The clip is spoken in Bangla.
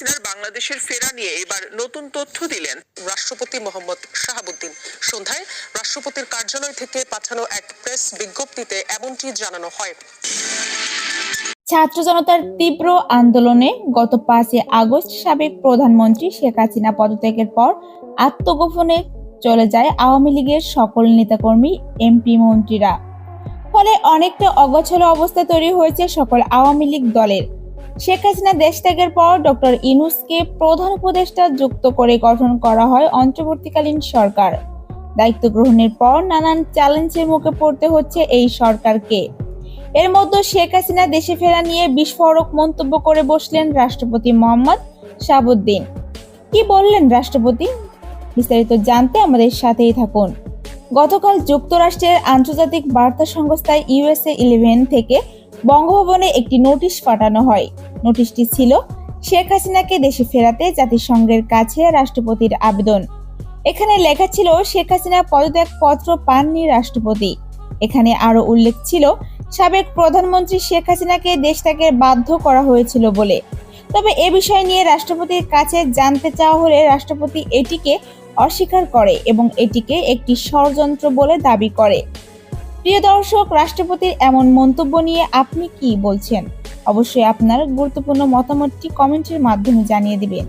হাসিনার বাংলাদেশের ফেরা নিয়ে এবার নতুন তথ্য দিলেন রাষ্ট্রপতি মোহাম্মদ শাহাবুদ্দিন। সন্ধ্যায় রাষ্ট্রপতির কার্যালয় থেকে পাঠানো এক প্রেস বিজ্ঞপ্তিতে এমনটি জানানো হয়। ছাত্র জনতার তীব্র আন্দোলনে গত পাঁচই আগস্ট সাবেক প্রধানমন্ত্রী শেখ হাসিনা পদত্যাগের পর আত্মগোপনে চলে যায় আওয়ামী লীগের সকল নেতাকর্মী, এমপি, মন্ত্রীরা। ফলে অনেকটা অগোছালো অবস্থা তৈরি হয়েছে সকল আওয়ামী লীগ দলের। শেখ হাসিনা দেশ ত্যাগের পর ডক্টর ইনুসকে প্রধান উপদেষ্টা যুক্ত করে গঠন করা হয় অন্তর্বর্তীকালীন সরকার। দায়িত্ব গ্রহণের পর নানান চ্যালেঞ্জের মুখে পড়তে হচ্ছে এই সরকারকে। এর মধ্যে শেখ হাসিনা দেশে ফেরা নিয়ে বিস্ফোরক মন্তব্য করে বসলেন রাষ্ট্রপতি মোহাম্মদ শাহাবুদ্দিন। কি বললেন রাষ্ট্রপতি? বিস্তারিত জানতে আমাদের সাথেই থাকুন। গতকাল যুক্তরাষ্ট্রের আন্তর্জাতিক বার্তা সংস্থা ইউএসএ ইলেভেন থেকে বঙ্গভবনে একটি নোটিশ পাঠানো হয়। নোটিশটি ছিল, শেখ হাসিনাকে দেশে ফেরাতে জাতিসংঘের কাছে রাষ্ট্রপতির আবেদন। এখানে লেখা ছিল, শেখ হাসিনা পদত্যাগ পত্র পাননি রাষ্ট্রপতি। এখানে আরও উল্লেখ ছিল, সাবেক প্রধানমন্ত্রী শেখ হাসিনাকে দেশ ত্যাগে বাধ্য করা হয়েছিল বলে। তবে এ বিষয় নিয়ে রাষ্ট্রপতির কাছে জানতে চাওয়া হলে রাষ্ট্রপতি এটিকে অস্বীকার করে এবং এটিকে একটি ষড়যন্ত্র বলে দাবি করে। প্রিয় দর্শক, রাষ্ট্রপতির এমন মন্তব্য নিয়ে আপনি কি বলছেন? অবশ্যই আপনার গুরুত্বপূর্ণ মতামতটি কমেন্টের মাধ্যমে জানিয়ে দিবেন।